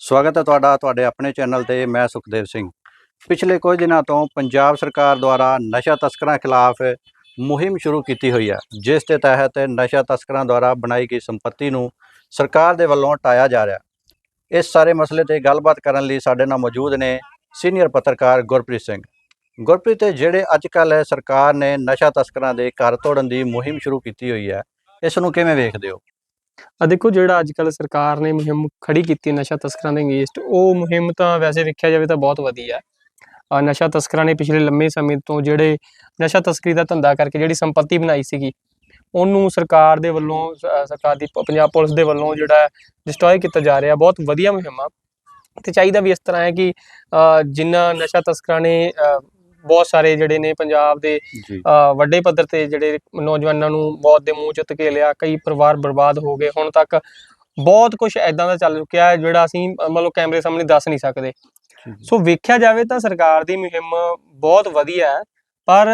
ਸਵਾਗਤ ਹੈ ਤੁਹਾਡਾ ਤੁਹਾਡੇ ਆਪਣੇ ਚੈਨਲ ਤੇ, ਮੈਂ ਸੁਖਦੇਵ ਸਿੰਘ। ਪਿਛਲੇ ਕੁਝ ਦਿਨਾਂ ਤੋਂ ਪੰਜਾਬ ਸਰਕਾਰ ਦੁਆਰਾ ਨਸ਼ਾ ਤਸਕਰਾਂ ਖਿਲਾਫ ਮੁਹਿੰਮ ਸ਼ੁਰੂ ਕੀਤੀ ਹੋਈ ਹੈ, ਜਿਸ ਦੇ ਤਹਿਤ ਨਸ਼ਾ ਤਸਕਰਾਂ ਦੁਆਰਾ ਬਣਾਈ ਗਈ ਸੰਪਤੀ ਨੂੰ ਸਰਕਾਰ ਦੇ ਵੱਲੋਂ ਟਾਇਆ ਜਾ ਰਿਹਾ ਇਸ ਸਾਰੇ ਮਸਲੇ ਤੇ ਗੱਲਬਾਤ ਕਰਨ ਲਈ ਸਾਡੇ ਨਾਲ ਮੌਜੂਦ ਨੇ ਸੀਨੀਅਰ ਪੱਤਰਕਾਰ ਗੁਰਪ੍ਰੀਤ ਸਿੰਘ। ਗੁਰਪ੍ਰੀਤ, ਜਿਹੜੇ ਅੱਜ ਕੱਲ੍ਹ ਸਰਕਾਰ ਨੇ ਨਸ਼ਾ ਤਸਕਰਾਂ ਦੇ ਘਰ ਤੋੜਨ ਦੀ ਮੁਹਿੰਮ ਸ਼ੁਰੂ ਕੀਤੀ ਹੋਈ ਹੈ, ਇਸ ਨੂੰ ਕਿਵੇਂ ਵੇਖਦੇ ਹੋ? ਆ ਦੇਖੋ ਜਿਹੜਾ ਅੱਜ ਕੱਲ ਸਰਕਾਰ ਨੇ ਮੁਹਿੰਮ ਖੜੀ ਕੀਤੀ ਨਸ਼ਾ ਤਸਕਰਾਂ ਦੇ ਅਗੇਂਸਟ ਉਹ ਮੁਹਿੰਮ ਤਾਂ ਵੈਸੇ ਵੇਖਿਆ ਜਾਵੇ ਤਾਂ ਬਹੁਤ ਵਧੀਆ ਆ ਨਸ਼ਾ ਤਸਕਰਾਂ ਨੇ ਪਿਛਲੇ ਲੰਮੇ ਸਮੇਂ ਤੋਂ ਜਿਹੜੇ ਨਸ਼ਾ ਤਸਕਰੀ ਦਾ ਧੰਦਾ ਕਰਕੇ ਜਿਹੜੀ ਸੰਪਤੀ ਬਣਾਈ ਸੀਗੀ ਉਹਨੂੰ ਸਰਕਾਰ ਦੇ ਵੱਲੋਂ ਸਰਕਾਰ ਦੀ ਪੰਜਾਬ ਪੁਲਿਸ ਦੇ ਵੱਲੋਂ ਜਿਹੜਾ ਡਿਸਟਰੋਏ ਕੀਤਾ ਜਾ ਰਿਹਾ ਬਹੁਤ ਵਧੀਆ ਮੁਹਿੰਮ ਆ। ਤੇ ਚਾਹੀਦਾ ਵੀ ਇਸ ਤਰ੍ਹਾਂ ਹੈ ਕਿ ਅ, ਜਿੰਨਾ ਨਸ਼ਾ ਤਸਕਰਾਂ ਨੇ ਅ, ਬਹੁਤ ਸਾਰੇ ਜਿਹੜੇ ਨੇ ਪੰਜਾਬ ਦੇ ਵੱਡੇ ਪੱਧਰ ਤੇ ਜਿਹੜੇ ਨੌਜਵਾਨਾਂ ਨੂੰ ਮੌਤ ਦੇ ਮੂੰਹ ਚ ਧਕੇਲਿਆ ਕਈ ਪਰਿਵਾਰ ਬਰਬਾਦ ਹੋ ਗਏ ਹੁਣ ਤੱਕ ਬਹੁਤ ਕੁਝ ਐਦਾਂ ਦਾ ਚੱਲ ਚੁੱਕਿਆ ਹੈ ਜਿਹੜਾ ਅਸੀਂ ਮਤਲਬ ਕੈਮਰੇ ਸਾਹਮਣੇ ਦੱਸ ਨਹੀਂ ਸਕਦੇ। ਸੋ ਵੇਖਿਆ ਜਾਵੇ ਤਾਂ ਸਰਕਾਰ ਦੀ ਮੁਹਿੰਮ ਬਹੁਤ ਵਧੀਆ ਹੈ ਪਰ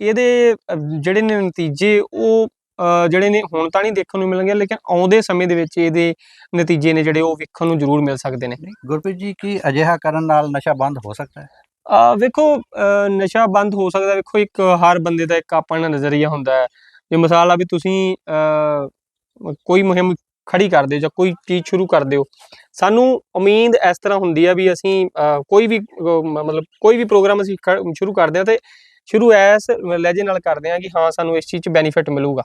ਇਹਦੇ ਜਿਹੜੇ ਨੇ ਨਤੀਜੇ ਉਹ ਜਿਹੜੇ ਨੇ ਹੁਣ ਤਾਂ ਨਹੀਂ ਦੇਖਣ ਨੂੰ ਮਿਲਣਗੇ ਲੇਕਿਨ ਆਉਂਦੇ ਸਮੇਂ ਦੇ ਵਿੱਚ ਇਹਦੇ ਨਤੀਜੇ ਨੇ ਜਿਹੜੇ ਉਹ ਵੇਖਣ ਨੂੰ ਜ਼ਰੂਰ ਮਿਲ ਸਕਦੇ ਨੇ। ਗੁਰਪ੍ਰੀਤ ਜੀ ਕੀ ਅਜਿਹਾ ਕਰਨ ਨਾਲ ਨਸ਼ਾ ਬੰਦ ਹੋ ਸਕਦਾ ਹੈ? ਆ ਵੇਖੋ ਅ, ਨਸ਼ਾ ਬੰਦ ਹੋ ਸਕਦਾ ਵੇਖੋ ਇੱਕ ਹਰ ਬੰਦੇ ਦਾ ਇੱਕ ਆਪਣਾ ਨਜ਼ਰੀਆ ਹੁੰਦਾ ਹੈ। ਜੇ ਮਿਸਾਲ ਆ ਵੀ ਤੁਸੀਂ ਅ, ਕੋਈ ਮੁਹਿੰਮ ਖੜੀ ਕਰਦੇ ਹੋ ਜਾਂ ਕੋਈ ਚੀਜ਼ ਸ਼ੁਰੂ ਕਰਦੇ ਹੋ ਸਾਨੂੰ ਉਮੀਦ ਇਸ ਤਰ੍ਹਾਂ ਹੁੰਦੀ ਆ ਵੀ ਅਸੀਂ ਕੋਈ ਵੀ ਮਤਲਬ ਕੋਈ ਵੀ ਪ੍ਰੋਗਰਾਮ ਅਸੀਂ ਖ- ਸ਼ੁਰੂ ਕਰਦੇ ਹਾਂ ਤੇ ਸ਼ੁਰੂ ਐਸ ਲਹਿਜੇ ਨਾਲ ਕਰਦੇ ਹਾਂ ਕਿ ਹਾਂ ਸਾਨੂੰ ਇਸ ਚੀਜ਼ 'ਚ ਬੈਨੀਫਿਟ ਮਿਲੂਗਾ।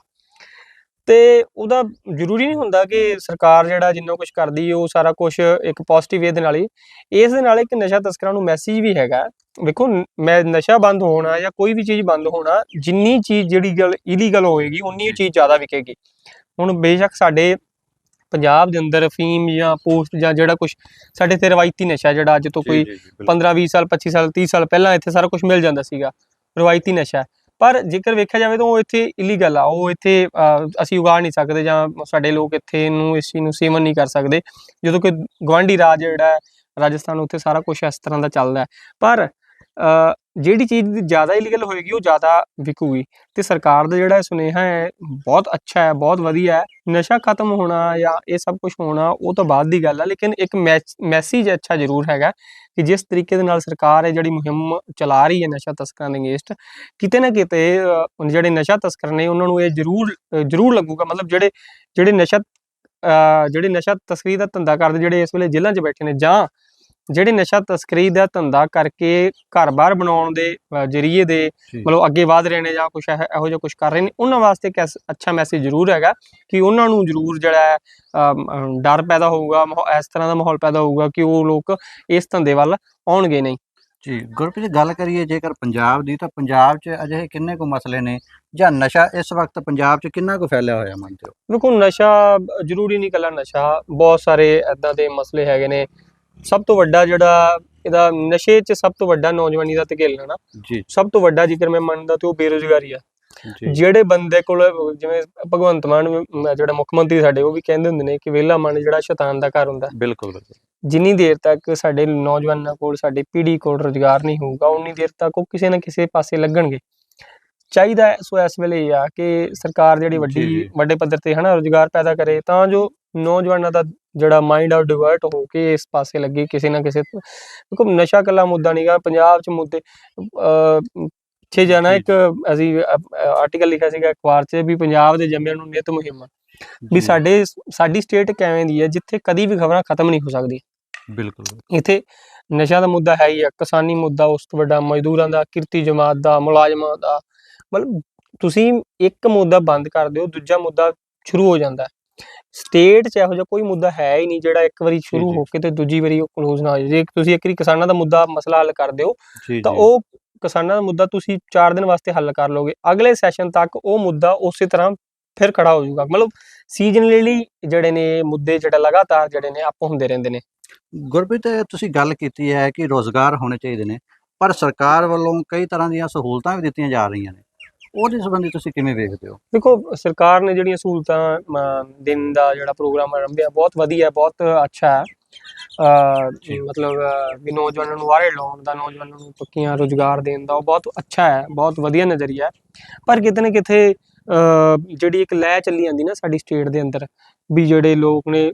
ਤੇ ਉਹਦਾ ਜ਼ਰੂਰੀ ਨਹੀਂ ਹੁੰਦਾ ਕਿ ਸਰਕਾਰ ਜਿਹੜਾ ਜਿੰਨਾ ਕੁਝ ਕਰਦੀ ਉਹ ਸਾਰਾ ਕੁਝ ਇੱਕ ਪੋਜ਼ਿਟਿਵ ਵੇ ਦੇ ਨਾਲ ਹੀ। ਇਸ ਦੇ ਨਾਲ ਇੱਕ ਨਸ਼ਾ ਤਸਕਰਾਂ ਨੂੰ ਮੈਸੇਜ ਵੀ ਹੈਗਾ। ਵੇਖੋ ਮੈਂ ਨਸ਼ਾ ਬੰਦ ਹੋਣਾ ਜਾਂ ਕੋਈ ਵੀ ਚੀਜ਼ ਬੰਦ ਹੋਣਾ ਜਿੰਨੀ ਚੀਜ਼ ਜਿਹੜੀ ਗੱਲ ਇਲੀਗਲ ਹੋਏਗੀ ਉਨੀ ਚੀਜ਼ ਜ਼ਿਆਦਾ ਵਿਕੇਗੀ। ਹੁਣ ਬੇਸ਼ੱਕ ਸਾਡੇ ਪੰਜਾਬ ਦੇ ਅੰਦਰ ਫੀਮ ਜਾਂ ਪੋਸਟ ਜਾਂ ਜਿਹੜਾ ਕੁਝ ਸਾਡੇ ਤੇ ਰਵਾਇਤੀ ਨਸ਼ਾ ਜਿਹੜਾ ਅੱਜ ਤੋਂ ਕੋਈ 15 20 ਸਾਲ 25 ਸਾਲ 30 ਸਾਲ ਪਹਿਲਾਂ ਇੱਥੇ ਸਾਰਾ ਕੁਝ ਮਿਲ ਜਾਂਦਾ ਸੀਗਾ। ਰਵਾਇਤੀ ਨਸ਼ਾ। ਪਰ ਜੇਕਰ ਵੇਖਿਆ ਜਾਵੇ ਤਾਂ ਉਹ ਇੱਥੇ ਇਲੀਗਲ ਆ, ਉਹ ਇੱਥੇ ਅਸੀਂ ਉਗਾ ਨਹੀਂ ਸਕਦੇ ਜਾਂ ਸਾਡੇ ਲੋਕ ਇੱਥੇ ਨੂੰ ਇਸ ਚੀਜ਼ ਨੂੰ ਸੇਵਨ ਨਹੀਂ ਕਰ ਸਕਦੇ। ਜਦੋਂ ਕਿ ਗਵਾਂਢੀ ਰਾਜ ਜਿਹੜਾ ਹੈ, ਰਾਜਸਥਾਨ ਉੱਥੇ ਸਾਰਾ ਕੁਝ ਇਸ ਤਰ੍ਹਾਂ ਦਾ ਚੱਲਦਾ ਪਰ ਜਿਹੜੀ ਚੀਜ਼ ਦੀ ਜ਼ਿਆਦਾ ਇਲੀਗਲ ਹੋਏਗੀ ਉਹ ਜ਼ਿਆਦਾ ਵਿਕੂਗੀ। ਤੇ ਸਰਕਾਰ ਦਾ ਜਿਹੜਾ ਸੁਨੇਹਾ ਹੈ ਬਹੁਤ ਅੱਛਾ ਹੈ ਬਹੁਤ ਵਧੀਆ ਹੈ। ਨਸ਼ਾ ਖਤਮ ਹੋਣਾ ਜਾਂ ਇਹ ਸਭ ਕੁਝ ਹੋਣਾ ਉਹ ਤਾਂ ਬਾਅਦ ਦੀ ਗੱਲ ਹੈ ਲੇਕਿਨ ਇੱਕ ਮੈਸੇਜ ਅੱਛਾ ਜ਼ਰੂਰ ਹੈਗਾ ਕਿ ਜਿਸ ਤਰੀਕੇ ਦੇ ਨਾਲ ਸਰਕਾਰ ਹੈ ਜਿਹੜੀ ਮੁਹਿੰਮ ਚਲਾ ਰਹੀ ਹੈ ਨਸ਼ਾ ਤਸਕਰਾਂ ਦੇ ਅਗੇਂਸਟ ਕਿਤੇ ਨਾ ਕਿਤੇ ਜਿਹੜੇ ਨਸ਼ਾ ਤਸਕਰ ਨੇ ਉਹਨਾਂ ਨੂੰ ਇਹ ਜ਼ਰੂਰ ਜ਼ਰੂਰ ਲੱਗੂਗਾ। ਮਤਲਬ ਜਿਹੜੇ ਜਿਹੜੇ ਨਸ਼ਾ ਅ, ਜਿਹੜੇ ਨਸ਼ਾ ਤਸਕਰੀ ਦਾ ਧੰਦਾ ਕਰਦੇ ਜਿਹੜੇ ਇਸ ਵੇਲੇ ਜੇਲ੍ਹਾਂ 'ਚ ਬੈਠੇ ਨੇ ਜਾਂ ਜਿਹੜੇ ਨਸ਼ਾ ਤਸਕਰੀ ਦਾ ਧੰਦਾ ਕਰਕੇ ਘਰ-ਬਾਰ ਬਣਾਉਣ ਦੇ ਜ਼ਰੀਏ ਦੇ। ਮਤਲਬ ਅੱਗੇ ਵਧ ਰਹੇ ਨੇ ਜਾਂ ਕੁਝ ਇਹੋ ਜਿਹਾ ਕੁਝ ਕਰ ਰਹੇ ਨੇ ਉਹਨਾਂ ਵਾਸਤੇ ਇੱਕ ਅੱਛਾ ਮੈਸੇਜ ਜ਼ਰੂਰ ਹੈਗਾ ਕਿ ਉਹਨਾਂ ਨੂੰ ਜ਼ਰੂਰ ਜਿਹੜਾ ਡਰ ਪੈਦਾ ਹੋਊਗਾ ਇਸ ਤਰ੍ਹਾਂ ਦਾ ਮਾਹੌਲ ਪੈਦਾ ਹੋਊਗਾ ਕਿ ਉਹ ਲੋਕ ਇਸ ਧੰਦੇ ਵੱਲ ਆਉਣਗੇ ਨਹੀਂ ਜੀ ਗੁਰਪ੍ਰੀਤ ਗੱਲ ਕਰੀਏ ਜੇਕਰ ਪੰਜਾਬ ਦੀ ਤਾਂ ਪੰਜਾਬ 'ਚ ਅਜਿਹੇ ਕਿੰਨੇ ਕੁ ਮਸਲੇ ਨੇ ਜਾਂ ਨਸ਼ਾ ਇਸ ਵਕਤ ਪੰਜਾਬ 'ਚ ਕਿੰਨਾ ਕੁ ਫੈਲਿਆ ਹੋਇਆ ਮੰਨਦੇ ਹੋ ਦੇਖੋ ਨਸ਼ਾ ਜ਼ਰੂਰੀ ਨਹੀਂ ਕੱਲਾ ਨਸ਼ਾ ਬਹੁਤ ਸਾਰੇ ਐਦਾਂ ਦੇ ਮਸਲੇ ਹੈਗੇ ਨੇ ਸਭ ਤੋਂ ਵੱਡਾ ਜਿਹੜਾ ਇਹਦਾ ਨਸ਼ੇ 'ਚ ਸਭ ਤੋਂ ਵੱਡਾ ਨੌਜਵਾਨੀ ਦਾ ਧਕੇਲਣਾ ਨਾ। ਜੀ। ਸਭ ਤੋਂ ਵੱਡਾ ਜੇਕਰ ਮੈਂ ਮੰਨਦਾ ਤੇ ਉਹ ਬੇਰੁਜ਼ਗਾਰੀ ਆ। ਜਿਹੜੇ ਬੰਦੇ ਕੋਲ ਜਿਵੇਂ ਭਗਵੰਤ ਮਾਨ ਜਿਹੜਾ ਮੁੱਖ ਮੰਤਰੀ ਸਾਡੇ ਉਹ ਵੀ ਕਹਿੰਦੇ ਹੁੰਦੇ ਨੇ ਕਿ ਵਿਹਲਾ ਮਨ ਜਿਹੜਾ ਸ਼ੈਤਾਨ ਦਾ ਘਰ ਹੁੰਦਾ। ਬਿਲਕੁਲ ਜਿੰਨੀ ਦੇਰ ਤੱਕ ਸਾਡੇ ਨੌਜਵਾਨਾਂ ਕੋਲ ਸਾਡੀ ਪੀੜ੍ਹੀ ਕੋਲ ਰੁਜ਼ਗਾਰ ਨਹੀਂ ਹੋਊਗਾ ਉਨੀ ਦੇਰ ਤੱਕ ਉਹ ਕਿਸੇ ਨਾ ਕਿਸੇ ਪਾਸੇ ਲੱਗਣਗੇ। ਚਾਹੀਦਾ ਸੋ ਇਸ ਵੇਲੇ ਇਹ ਆ ਕਿ ਸਰਕਾਰ ਜਿਹੜੀ ਵੱਡੀ। ਵੱਡੇ ਪੱਧਰ ਤੇ ਹਨਾ ਰੁਜ਼ਗਾਰ ਪੈਦਾ ਕਰੇ ਤਾਂ ਜੋ ਨੌਜਵਾਨਾਂ ਦਾ ਜਿਹੜਾ ਮਾਈਂਡ ਆ ਡਿਵਰਟ ਹੋ ਕੇ ਇਸ ਪਾਸੇ ਲੱਗੇ ਕਿਸੇ ਨਾ ਕਿਸੇ ਦੇਖੋ ਨਸ਼ਾ ਕੱਲਾ ਮੁੱਦਾ ਨਹੀਂਗਾ ਪੰਜਾਬ 'ਚ ਮੁੱਦੇ ਅ ਛੇ ਜਾਣਾ ਇੱਕ ਅਸੀਂ ਆਰਟੀਕਲ ਲਿਖਿਆ ਸੀਗਾ ਅਖਬਾਰ 'ਚ ਵੀ ਪੰਜਾਬ ਦੇ ਜੰਮਿਆਂ ਨੂੰ ਨਿਤ ਮੁਹਿੰਮ ਵੀ ਸਾਡੇ ਸਾਡੀ ਸਟੇਟ ਕਿਵੇਂ ਦੀ ਹੈ ਜਿੱਥੇ ਕਦੀ ਵੀ ਖਬਰਾਂ ਖਤਮ ਨਹੀਂ ਹੋ ਸਕਦੀ ਬਿਲਕੁਲ ਇੱਥੇ ਨਸ਼ਾ ਦਾ ਮੁੱਦਾ ਹੈ ਹੀ ਆ ਕਿਸਾਨੀ ਮੁੱਦਾ ਉਸ ਤੋਂ ਵੱਡਾ ਮਜ਼ਦੂਰਾਂ ਦਾ ਕਿਰਤੀ ਜਮਾਤ ਦਾ ਮੁਲਾਜ਼ਮਾਂ ਦਾ। ਮਤਲਬ ਤੁਸੀਂ ਇੱਕ ਮੁੱਦਾ ਬੰਦ ਕਰ ਦਿਓ ਦੂਜਾ ਮੁੱਦਾ ਸ਼ੁਰੂ ਹੋ ਜਾਂਦਾ। ਸਟੇਟ 'ਚ ਇਹੋ ਜਿਹਾ ਕੋਈ ਮੁੱਦਾ ਹੈ ਹੀ ਨਹੀਂ ਜਿਹੜਾ ਇੱਕ ਵਾਰੀ ਸ਼ੁਰੂ। ਹੋ ਕੇ ਤੇ ਦੂਜੀ ਵਾਰੀ ਉਹ ਕਲੋਜ਼ ਨਾ ਹੋ ਜੇ ਤੁਸੀਂ ਇੱਕ ਵਾਰੀ ਕਿਸਾਨਾਂ ਦਾ ਮੁੱਦਾ ਮਸਲਾ ਹੱਲ ਕਰ ਦਿਓ ਤਾਂ ਉਹ ਕਿਸਾਨਾਂ ਦਾ ਮੁੱਦਾ ਤੁਸੀਂ 4 ਦਿਨ ਵਾਸਤੇ ਹੱਲ ਕਰ ਲੋਗੇ ਅਗਲੇ ਸੈਸ਼ਨ ਤੱਕ ਉਹ ਮੁੱਦਾ ਉਸੇ ਤਰ੍ਹਾਂ ਫਿਰ ਖੜਾ ਹੋ ਜਾਊਗਾ। ਮਤਲਬ ਸੀਜ਼ਨਲੀ ਜਿਹੜੇ ਨੇ ਮੁੱਦੇ ਜਿਹੜੇ ਲਗਾਤਾਰ ਜਿਹੜੇ ਨੇ ਅਪ ਹੁੰਦੇ ਰਹਿੰਦੇ ਨੇ। ਗੁਰਪ੍ਰੀਤ ਤੁਸੀਂ ਗੱਲ ਕੀਤੀ ਹੈ ਕਿ ਰੋਜ਼ਗਾਰ ਹੋਣੇ ਚਾਹੀਦੇ ਨੇ ਪਰ ਸਰਕਾਰ ਵੱਲੋਂ ਕਈ ਤਰ੍ਹਾਂ ਦੀਆਂ ਸਹੂਲਤਾਂ ਵੀ ਦਿੱਤੀਆਂ ਜਾ ਰਹੀਆਂ ਨੇ। ਉਹਦੇ ਸੰਬੰਧੀ ਤੁਸੀਂ ਕਿਵੇਂ ਵੇਖਦੇ ਹੋ? ਦੇਖੋ ਸਰਕਾਰ ਨੇ ਜਿਹੜੀਆਂ ਸਹੂਲਤਾਂ ਅਮ, ਦਿਨ ਦਾ ਜਿਹੜਾ ਪ੍ਰੋਗਰਾਮ ਆਰੰਭਿਆ ਬਹੁਤ ਵਧੀਆ ਬਹੁਤ ਅੱਛਾ ਹੈ। ਅ। ਮਤਲਬ ਅ, ਵੀ ਨੌਜਵਾਨਾਂ ਨੂੰ ਵਾਰੇ ਲਾਉਣ ਦਾ ਨੌਜਵਾਨਾਂ ਨੂੰ ਪੱਕੀਆਂ ਰੋਜ਼ਗਾਰ ਦੇਣ ਦਾ ਉਹ ਬਹੁਤ ਅੱਛਾ ਹੈ ਬਹੁਤ ਵਧੀਆ ਨਜ਼ਰੀਆ ਹੈ। ਪਰ ਕਿਤੇ ਨਾ ਕਿਤੇ ਅ, ਜਿਹੜੀ ਇੱਕ ਲੈ ਚੱਲੀ ਜਾਂਦੀ ਨਾ ਸਾਡੀ ਸਟੇਟ ਦੇ ਅੰਦਰ ਵੀ ਜਿਹੜੇ ਲੋਕ ਨੇ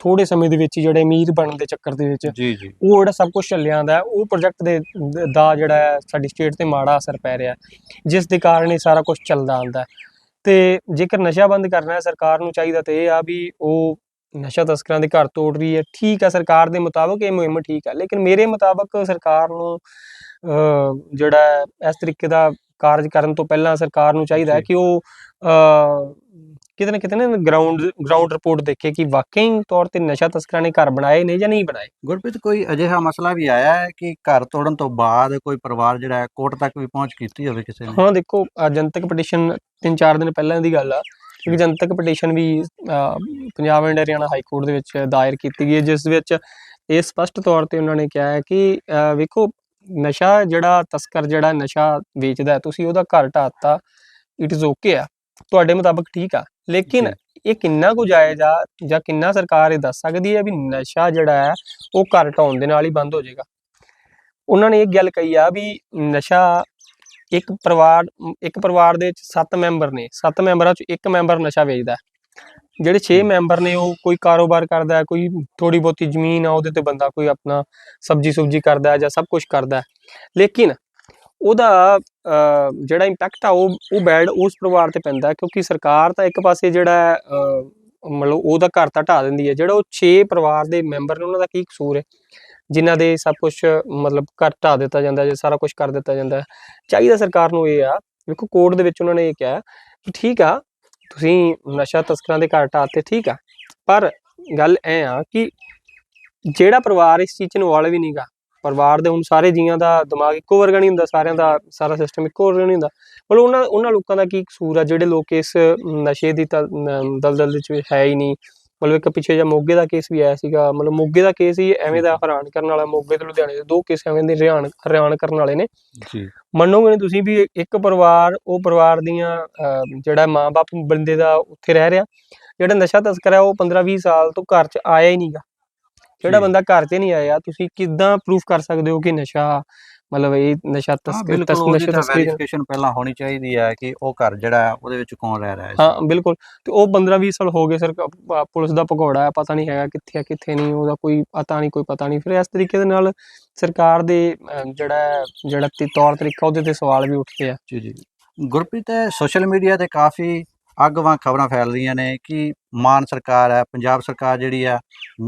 ਥੋੜੇ ਸਮੇਂ ਦੇ ਵਿੱਚ ਜਿਹੜੇ ਅਮੀਰ ਬਣਨ ਦੇ ਚੱਕਰ ਦੇ ਵਿੱਚ ਜੀ ਜੀ। ਉਹ ਜਿਹੜਾ ਸਭ ਕੁਝ ਚੱਲਿਆ ਆਂਦਾ ਉਹ ਪ੍ਰੋਜੈਕਟ ਦੇ ਦ- ਜਿਹੜਾ ਹੈ ਸਾਡੀ ਸਟੇਟ ਤੇ ਮਾੜਾ ਅਸਰ ਪੈ ਰਿਹਾ ਜਿਸ ਦੇ ਕਾਰਨ ਇਹ ਸਾਰਾ ਕੁਝ ਚੱਲਦਾ ਆਂਦਾ ਤੇ ਜੇਕਰ ਨਸ਼ਾ ਬੰਦ ਕਰਨਾ ਹੈ ਸਰਕਾਰ ਨੂੰ ਚਾਹੀਦਾ ਤੇ ਇਹ ਆ ਵੀ ਉਹ ਨਸ਼ਾ ਤਸਕਰਾਂ ਦੇ ਘਰ ਤੋੜ ਰਹੀ ਹੈ। ਠੀਕ ਹੈ ਸਰਕਾਰ ਦੇ ਮੁਤਾਬਕ ਇਹ ਮੁਹਿੰਮ ਠੀਕ ਹੈ ਲੇਕਿਨ ਮੇਰੇ ਮੁਤਾਬਕ ਸਰਕਾਰ ਨੂੰ ਜਿਹੜਾ ਇਸ ਤਰੀਕੇ ਦਾ ਕਾਰਜ ਕਰਨ ਤੋਂ ਪਹਿਲਾਂ ਸਰਕਾਰ ਨੂੰ ਚਾਹੀਦਾ ਹੈ। ਕਿ ਉਹ ਕਿਤੇ ਨਾ ਕਿਤੇ ਨਾ ਗਰਾਊਂਡ ਗਰਾਊਂਡ ਰਿਪੋਰਟ ਦੇਖੇ ਕਿ ਵਾਕਈ ਤੌਰ ਤੇ ਨਸ਼ਾ ਤਸਕਰਾਂ ਨੇ ਘਰ ਬਣਾਏ ਨੇ ਜਾਂ ਨਹੀਂ ਬਣਾਏ। ਗੁਰਪ੍ਰੀਤ ਕੋਈ ਅਜਿਹਾ ਮਸਲਾ ਵੀ ਆਇਆ ਹੈ ਕਿ ਘਰ ਤੋੜਨ ਤੋਂ ਬਾਅਦ ਕੋਈ ਪਰਿਵਾਰ ਜਿਹੜਾ ਹੈ ਕੋਰਟ ਤੱਕ ਵੀ ਪਹੁੰਚ ਕੀਤੀ ਹੋਵੇ ਕਿਸੇ ਨੇ? ਹਾਂ ਦੇਖੋ ਜਨਤਕ ਪਟੀਸ਼ਨ ਤਿੰਨ ਚਾਰ ਦਿਨ ਪਹਿਲਾਂ ਦੀ ਗੱਲ ਆ ਇੱਕ ਜਨਤਕ petition we Punjab and Haryana high court ਦੇ ਵਿੱਚ ਦਾਇਰ ਕੀਤੀ ਗਈ ਹੈ ਜਿਸ ਵਿੱਚ ਇਹ ਸਪਸ਼ਟ ਤੌਰ ਤੇ ਉਹਨਾਂ ਨੇ ਕਿਹਾ ਹੈ ਕਿ ਵੇਖੋ ਨਸ਼ਾ ਜਿਹੜਾ ਤਸਕਰ ਜਿਹੜਾ ਨਸ਼ਾ ਵੇਚਦਾ ਤੁਸੀਂ ਉਹਦਾ ਘਰ ਢਾਤਾ ਇਟ ਇਜ਼ ਓਕੇ ਆ ਤੁਹਾਡੇ ਮੁਤਾਬਕ ਠੀਕ ਆ। ਲੇਕਿਨ ਇਹ ਕਿੰਨਾ ਕੁ ਜਾਇਜ਼ ਆ ਜਾਂ ਕਿੰਨਾ ਸਰਕਾਰ ਇਹ ਦੱਸ ਸਕਦੀ ਹੈ ਵੀ ਨਸ਼ਾ ਜਿਹੜਾ ਹੈ ਉਹ ਘਰ ਢਾਉਣ ਦੇ ਨਾਲ ਹੀ ਬੰਦ ਹੋ ਜਾਏਗਾ? ਉਹਨਾਂ ਨੇ ਇੱਕ ਗੱਲ ਕਹੀ ਆ ਵੀ ਨਸ਼ਾ ਇੱਕ ਪਰਿਵਾਰ ਇੱਕ ਪਰਿਵਾਰ ਦੇ ਵਿੱਚ 7 ਮੈਂਬਰ ਨੇ 7 ਮੈਂਬਰਾਂ ਚ ਇੱਕ ਮੈਂਬਰ ਨਸ਼ਾ ਵੇਚਦਾ। ਜਿਹੜੇ 6 ਮੈਂਬਰ ਨੇ ਉਹ ਕੋਈ ਕਾਰੋਬਾਰ ਕਰਦਾ ਕੋਈ ਥੋੜੀ ਬਹੁਤੀ ਜ਼ਮੀਨ ਆ ਉਹਦੇ ਤੇ ਬੰਦਾ ਕੋਈ ਆਪਣਾ ਸਬਜੀ ਸੁਬਜੀ ਕਰਦਾ ਜਾਂ ਸਭ ਕੁਝ ਕਰਦਾ ਲੇਕਿਨ ਉਹਦਾ ਜਿਹੜਾ ਇੰਪੈਕਟ ਆ ਉਹ ਉਹ ਬੈਡ ਉਸ ਪਰਿਵਾਰ ਤੇ ਪੈਂਦਾ ਕਿਉਂਕਿ ਸਰਕਾਰ ਤਾਂ ਇੱਕ ਪਾਸੇ ਜਿਹੜਾ ਮਤਲਬ ਉਹਦਾ ਘਰ ਤਾਂ ਢਾ ਦਿੰਦੀ ਹੈ, ਜਿਹੜਾ ਉਹ 6 ਪਰਿਵਾਰ ਦੇ ਮੈਂਬਰ ਨੇ, ਉਹਨਾਂ ਦਾ ਕੀ ਕਸੂਰ ਹੈ? ਜਿਨ੍ਹਾਂ ਦੇ ਸਭ ਕੁਝ ਮਤਲਬ ਘਰ ਢਾ ਦਿੱਤਾ ਜਾਂਦਾ ਹੈ ਸਾਰਾ ਕੁਝ ਕਰ ਦਿੱਤਾ ਜਾਂਦਾ ਚਾਹੀਦਾ ਸਰਕਾਰ ਨੂੰ ਇਹ ਆ, ਵੇਖੋ ਕੋਰਟ ਦੇ ਵਿੱਚ ਉਹਨਾਂ ਨੇ ਇਹ ਕਿਹਾ ਕਿ ਠੀਕ ਆ, ਤੁਸੀਂ ਨਸ਼ਾ ਤਸਕਰਾਂ ਦੇ ਘਰ ਢਾਤੇ ਠੀਕ ਆ। ਪਰ ਗੱਲ ਐ ਆ ਕਿ ਜਿਹੜਾ ਪਰਿਵਾਰ ਇਸ ਚੀਜ਼ 'ਚ ਇਨਵੋਲਵ ਹੀ ਨਹੀਂਗਾ ਪਰਿਵਾਰ ਦੇ ਹੁਣ ਸਾਰੇ ਜੀਆਂ ਦਾ ਦਿਮਾਗ ਇੱਕੋ ਵਰਗਾ ਨਹੀਂ ਹੁੰਦਾ ਸਾਰਿਆਂ ਦਾ ਸਾਰਾ ਸਿਸਟਮ ਇੱਕੋ ਵਰਗਾ ਨਹੀਂ ਹੁੰਦਾ। ਮਤਲਬ ਉਹਨਾਂ ਉਹਨਾਂ ਲੋਕਾਂ ਦਾ ਕੀ ਕਸੂਰ ਆ? ਜਿਹੜੇ ਲੋਕ ਇਸ ਨਸ਼ੇ ਦੀ ਦਲਦਲ ਵਿੱਚ ਹੈ ਹੀ ਨਹੀਂ। ਮਤਲਬ ਇੱਕ ਪਿੱਛੇ ਜਿਹਾ ਮੋਗੇ ਦਾ ਕੇਸ ਵੀ ਆਇਆ ਸੀਗਾ। ਮਤਲਬ ਮੋਗੇ ਦਾ ਕੇਸ ਹੀ ਐਵੇਂ ਦਾ ਹੈਰਾਨ ਕਰਨ ਵਾਲਾ ਮੋਗੇ ਤੇ ਲੁਧਿਆਣੇ ਦੇ ਦੋ ਕੇਸ ਐਵੇਂ ਦੇ ਹੈਰਾਨ ਹੈਰਾਨ ਕਰਨ ਵਾਲੇ ਨੇ। ਜੀ। ਮੰਨੋਗੇ ਨਹੀਂ ਤੁਸੀਂ ਵੀ ਇੱਕ ਪਰਿਵਾਰ ਉਹ ਪਰਿਵਾਰ ਦੀਆਂ ਜਿਹੜਾ ਮਾਂ-ਬਾਪ ਬੰਦੇ ਦਾ ਉੱਥੇ ਰਹਿ ਰਿਹਾ ਜਿਹੜਾ ਨਸ਼ਾ ਤਸਕਰ ਹੈ ਉਹ 15-20 ਸਾਲ ਤੋਂ ਘਰ 'ਚ ਆਇਆ ਹੀ ਨਹੀਂਗਾ ਜਿਹੜਾ। ਬੰਦਾ ਘਰ 'ਚ ਨਹੀਂ ਆਇਆ ਤੁਸੀਂ ਕਿੱਦਾਂ ਪ੍ਰੂਫ ਕਰ ਸਕਦੇ ਹੋ ਕਿ ਨਸ਼ਾ ਮਤਲਬ ਇਹ ਨਸ਼ਾ ਤਸਕਰ ਨਸ਼ਾ ਤਾਂ ਤਸਕਰੀ ਵੈਰੀਫਿਕੇਸ਼ਨ ਪਹਿਲਾਂ ਹੋਣੀ ਚਾਹੀਦੀ ਹੈ ਕਿ ਉਹ ਘਰ ਜਿਹੜਾ ਹੈ ਉਹਦੇ ਵਿੱਚ ਕੌਣ ਰਹਿ ਰਿਹਾ ਹੈ ਹਾਂ ਬਿਲਕੁਲ। ਤੇ ਉਹ 15-20 ਸਾਲ ਹੋ ਗਏ ਸਰ ਪੁਲਿਸ ਦਾ ਭਗੌੜਾ ਹੈ ਪਤਾ ਨਹੀਂ ਹੈਗਾ ਕਿੱਥੇ ਆ ਕਿੱਥੇ ਨਹੀਂ ਉਹਦਾ ਕੋਈ ਪਤਾ ਨਹੀਂ ਕੋਈ ਪਤਾ ਨਹੀਂ। ਫਿਰ ਇਸ ਤਰੀਕੇ ਦੇ ਨਾਲ ਸਰਕਾਰ ਦੇ ਜਿਹੜਾ ਜਿਹੜਾ ਤੇ ਤੌਰ ਤਰੀਕਾ ਉਹਦੇ ਤੇ ਸਵਾਲ ਵੀ ਉੱਠਦੇ ਆ। ਜੀ ਜੀ। ਗੁਰਪ੍ਰੀਤ ਸੋਸ਼ਲ ਮੀਡੀਆ ਤੇ ਕਾਫੀ ਅੱਗਵਾਂ ਖਬਰਾਂ ਫੈਲ ਰਹੀਆਂ ਨੇ ਕਿ ਮਾਨ ਸਰਕਾਰ ਹੈ, ਪੰਜਾਬ ਸਰਕਾਰ ਜਿਹੜੀ ਹੈ,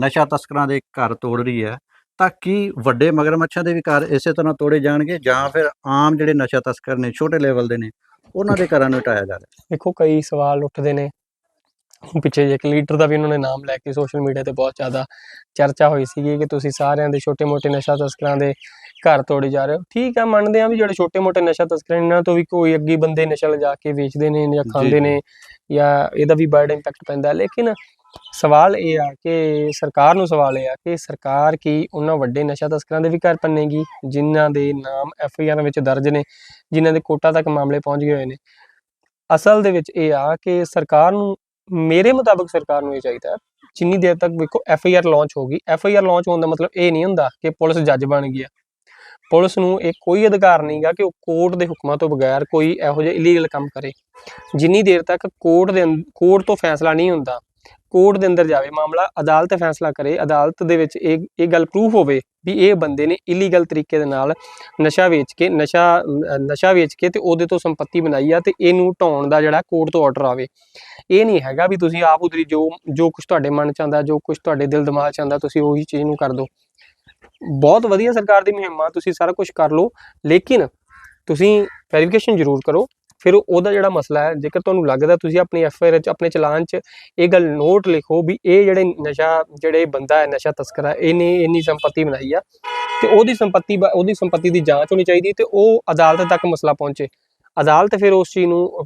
ਨਸ਼ਾ ਤਸਕਰਾਂ ਦੇ ਘਰ ਤੋੜ ਰਹੀ ਹੈ। ਤਾਂ ਕੀ ਵੱਡੇ ਮਗਰਮੱਛਾਂ ਦੇ ਵੀ ਘਰ ਇਸੇ ਤਰ੍ਹਾਂ ਤੋੜੇ ਜਾਣਗੇ ਜਾਂ ਫਿਰ ਆਮ ਜਿਹੜੇ ਨਸ਼ਾ ਤਸਕਰ ਨੇ, ਛੋਟੇ ਲੈਵਲ ਦੇ ਨੇ, ਉਹਨਾਂ ਦੇ ਘਰਾਂ ਨੂੰ ਹਟਾਇਆ ਜਾ ਰਿਹਾ? ਦੇਖੋ, ਕਈ ਸਵਾਲ ਉੱਠਦੇ ਨੇ। ਪਿੱਛੇ ਜਿਹੇ ਇੱਕ ਲੀਡਰ ਦਾ ਵੀ ਉਹਨਾਂ ਨੇ ਨਾਮ ਲੈ ਕੇ ਸੋਸ਼ਲ ਮੀਡੀਆ ਤੇ ਬਹੁਤ ਜ਼ਿਆਦਾ ਚਰਚਾ ਹੋਈ ਸੀਗੀ ਕਿ ਤੁਸੀਂ ਸਾਰਿਆਂ ਦੇ ਛੋਟੇ-ਮੋਟੇ ਨਸ਼ਾ ਤਸਕਰਾਂ ਦੇ ਘਰ ਤੋੜੇ ਜਾ ਰਹੇ ਹੋ ਠੀਕ ਆ ਮੰਨਦੇ ਆ ਵੀ ਜਿਹੜੇ ਛੋਟੇ-ਮੋਟੇ ਨਸ਼ਾ ਤਸਕਰ ਨੇ, ਇਹਨਾਂ ਤੋਂ ਵੀ ਕੋਈ ਅੱਗੇ ਬੰਦੇ ਨਸ਼ਾ ਲਿਜਾ ਕੇ ਵੇਚਦੇ ਨੇ ਜਾਂ ਖਾਂਦੇ। ਨੇ ਜਾਂ ਇਹਦਾ ਵੀ ਬੜਾ ਇੰਪੈਕਟ ਪੈਂਦਾ ਹੈ। ਲੇਕਿਨ ਸਵਾਲ ਇਹ ਆ ਕਿ ਸਰਕਾਰ ਨੂੰ ਸਵਾਲ ਇਹ ਆ ਕਿ ਸਰਕਾਰ ਕੀ ਉਹਨਾਂ ਵੱਡੇ ਨਸ਼ਾ ਤਸਕਰਾਂ ਦੇ ਵੀ ਘਰ ਪੰਨੇਗੀ ਜਿਨ੍ਹਾਂ ਦੇ ਨਾਮ ਐਫ ਆਈ ਆਰ ਵਿੱਚ ਦਰਜ ਨੇ ਜਿਨ੍ਹਾਂ ਦੇ ਕੋਟਾ ਤੱਕ ਮਾਮਲੇ ਪਹੁੰਚ ਗਏ ਹੋਏ ਨੇ ਅਸਲ ਦੇ ਵਿੱਚ ਇਹ ਆ ਕਿ ਸਰਕਾਰ ਨੂੰ ਮੇਰੇ ਮੁਤਾਬਕ ਸਰਕਾਰ ਨੂੰ ਇਹ ਚਾਹੀਦਾ ਹੈ, ਜਿੰਨੀ ਦੇਰ ਤੱਕ ਵੇਖੋ ਐਫ ਆਈ ਆਰ ਲਾਂਚ ਹੋਗੀ ਐਫ ਆਈ ਆਰ ਲਾਂਚ ਹੋਣ ਦਾ ਮਤਲਬ ਇਹ ਨਹੀਂ ਹੁੰਦਾ ਕਿ ਪੁਲਿਸ ਜੱਜ ਬਣ ਗਈ ਹੈ ਪੁਲਿਸ ਨੂੰ ਇਹ ਕੋਈ ਅਧਿਕਾਰ ਨਹੀਂਗਾ ਕਿ ਉਹ ਕੋਰਟ ਦੇ ਹੁਕਮਾਂ ਤੋਂ ਬਗੈਰ ਕੋਈ ਇਹੋ ਜਿਹਾ ਇਲੀਗਲ ਕੰਮ ਕਰੇ। ਜਿੰਨੀ ਦੇਰ ਤੱਕ ਕੋਰਟ ਦੇ ਕੋਰਟ ਤੋਂ ਫੈਸਲਾ ਨਹੀਂ ਹੁੰਦਾ, ਕੋਰਟ ਦੇ ਅੰਦਰ ਜਾਵੇ ਮਾਮਲਾ, ਅਦਾਲਤ ਫੈਸਲਾ ਕਰੇ, ਅਦਾਲਤ ਦੇ ਵਿੱਚ ਇਹ ਇਹ ਗੱਲ ਪ੍ਰੂਫ ਹੋਵੇ ਵੀ ਇਹ ਬੰਦੇ ਨੇ ਇਲੀਗਲ ਤਰੀਕੇ ਦੇ ਨਾਲ ਨਸ਼ਾ ਵੇਚ ਕੇ, ਨਸ਼ਾ ਨਸ਼ਾ ਵੇਚ ਕੇ ਤੇ ਉਹਦੇ ਤੋਂ ਸੰਪਤੀ ਬਣਾਈ ਆ ਤੇ ਇਹਨੂੰ ਢਾਉਣ ਦਾ ਜਿਹੜਾ ਕੋਰਟ ਤੋਂ ਆਰਡਰ ਆਵੇ। ਇਹ ਨਹੀਂ ਹੈਗਾ ਵੀ ਤੁਸੀਂ ਆਪ ਉਧਰੀ ਜੋ ਜੋ ਕੁਝ ਤੁਹਾਡੇ ਮਨ ਚ ਆਉਂਦਾ, ਜੋ ਕੁਝ ਤੁਹਾਡੇ ਦਿਲ ਦਿਮਾਗ ਚ ਆਉਂਦਾ, ਤੁਸੀਂ ਉਹੀ ਚੀਜ਼ ਨੂੰ ਕਰ ਦਿਓ ਬਹੁਤ ਵਧੀਆ ਸਰਕਾਰ ਦੀ ਮੁਹਿੰਮ ਆ, ਤੁਸੀਂ ਸਾਰਾ ਕੁਝ ਕਰ ਲਓ, ਲੇਕਿਨ ਤੁਸੀਂ ਵੈਰੀਫਿਕੇਸ਼ਨ ਜ਼ਰੂਰ ਕਰੋ, ਫਿਰ ਉਹਦਾ ਜਿਹੜਾ ਮਸਲਾ ਹੈ, ਜੇਕਰ ਤੁਹਾਨੂੰ ਲੱਗਦਾ ਤੁਸੀਂ ਆਪਣੀ ਐਫ ਆਈ ਆਰ ਚ, ਆਪਣੇ ਚਲਾਨ ਚ ਇਹ ਗੱਲ ਨੋਟ ਲਿਖੋ ਵੀ ਇਹ ਜਿਹੜੇ ਨਸ਼ਾ, ਜਿਹੜੇ ਬੰਦਾ ਹੈ, ਨਸ਼ਾ ਤਸਕਰ ਹੈ, ਇਹਨੇ ਇੰਨੀ ਸੰਪਤੀ ਬਣਾਈ ਆ ਤੇ ਉਹਦੀ ਸੰਪਤੀ ਉਹਦੀ ਸੰਪਤੀ ਦੀ ਜਾਂਚ ਹੋਣੀ ਚਾਹੀਦੀ ਤੇ ਉਹ ਅਦਾਲਤ ਤੱਕ ਮਸਲਾ ਪਹੁੰਚੇ। ਅਦਾਲਤ ਫਿਰ ਉਸ ਚੀਜ਼ ਨੂੰ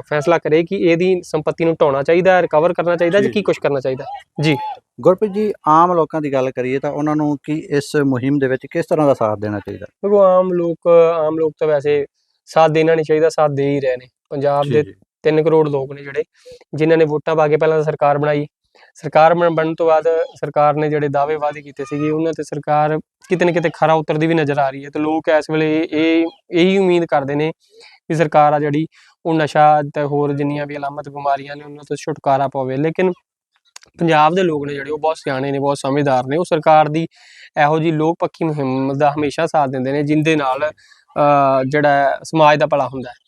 ਫੈਸਲਾ ਕਰੇ ਕਿ ਇਹਦੀ ਸੰਪਤੀ ਨੂੰ ਢਾਉਣਾ ਚਾਹੀਦਾ ਹੈ ਰਿਕਵਰ ਕਰਨਾ ਚਾਹੀਦਾ ਜਾਂ। ਕੀ ਕੁਝ ਕਰਨਾ ਚਾਹੀਦਾ। ਜੀ। ਗੁਰਪ੍ਰੀਤ ਜੀ ਆਮ ਲੋਕਾਂ ਦੀ ਗੱਲ ਕਰੀਏ ਤਾਂ ਉਹਨਾਂ ਨੂੰ ਕੀ ਇਸ ਮੁਹਿੰਮ ਦੇ ਵਿੱਚ ਕਿਸ ਤਰ੍ਹਾਂ ਦਾ ਸਾਥ ਦੇਣਾ ਚਾਹੀਦਾ? ਦੇਖੋ ਆਮ ਲੋਕ ਆਮ ਲੋਕ ਤਾਂ ਵੈਸੇ ਸਾਥ ਦੇਣਾ ਨਹੀਂ ਚਾਹੀਦਾ ਸਾਥ ਦੇ ਹੀ ਰਹੇ ਨੇ। ਪੰਜਾਬ ਦੇ 3 ਕਰੋੜ ਲੋਕ ਨੇ ਜਿਹੜੇ ਜਿਨ੍ਹਾਂ ਨੇ ਵੋਟਾਂ ਪਾ ਕੇ ਪਹਿਲਾਂ ਤਾਂ ਸਰਕਾਰ ਬਣਾਈ। ਸਰਕਾਰ ਬਣ- ਬਣਨ ਤੋਂ ਬਾਅਦ ਸਰਕਾਰ ਨੇ ਜਿਹੜੇ ਦਾਅਵੇ ਵਾਅਦੇ ਕੀਤੇ ਸੀਗੇ ਉਹਨਾਂ ਤੇ ਸਰਕਾਰ ਕਿਤੇ ਨਾ ਕਿਤੇ ਖਰਾ ਉਤਰਦੀ ਵੀ ਨਜ਼ਰ ਆ ਰਹੀ ਹੈ। ਤੇ ਲੋਕ ਇਸ ਵੇਲੇ ਇਹ- ਇਹੀ ਉਮੀਦ ਕਰਦੇ ਨੇ ਵੀ ਸਰਕਾਰ ਆ ਜਿਹੜੀ ਉਹ ਨਸ਼ਾ ਤੇ ਹੋਰ ਜਿੰਨੀਆਂ ਵੀ ਅਲਾਮਤ ਬਿਮਾਰੀਆਂ ਨੇ ਉਹਨਾਂ ਤੋਂ ਛੁਟਕਾਰਾ ਪਾਵੇ। ਲੇਕਿਨ ਪੰਜਾਬ ਦੇ ਲੋਕ ਨੇ ਜਿਹੜੇ ਉਹ ਬਹੁਤ ਸਿਆਣੇ ਨੇ ਬਹੁਤ ਸਮਝਦਾਰ ਨੇ। ਉਹ ਸਰਕਾਰ ਦੀ ਇਹੋ ਜੀ ਲੋਕ ਪੱਖੀ ਮੁਹਿੰਮ ਦਾ ਹਮੇਸ਼ਾ ਸਾਥ ਦਿੰਦੇ ਨੇ ਜਿੰਦੇ ਨਾਲ ਅਹ, ਜਿਹੜਾ ਸਮਾਜ ਦਾ ਭਲਾ ਹੁੰਦਾ ਹੈ।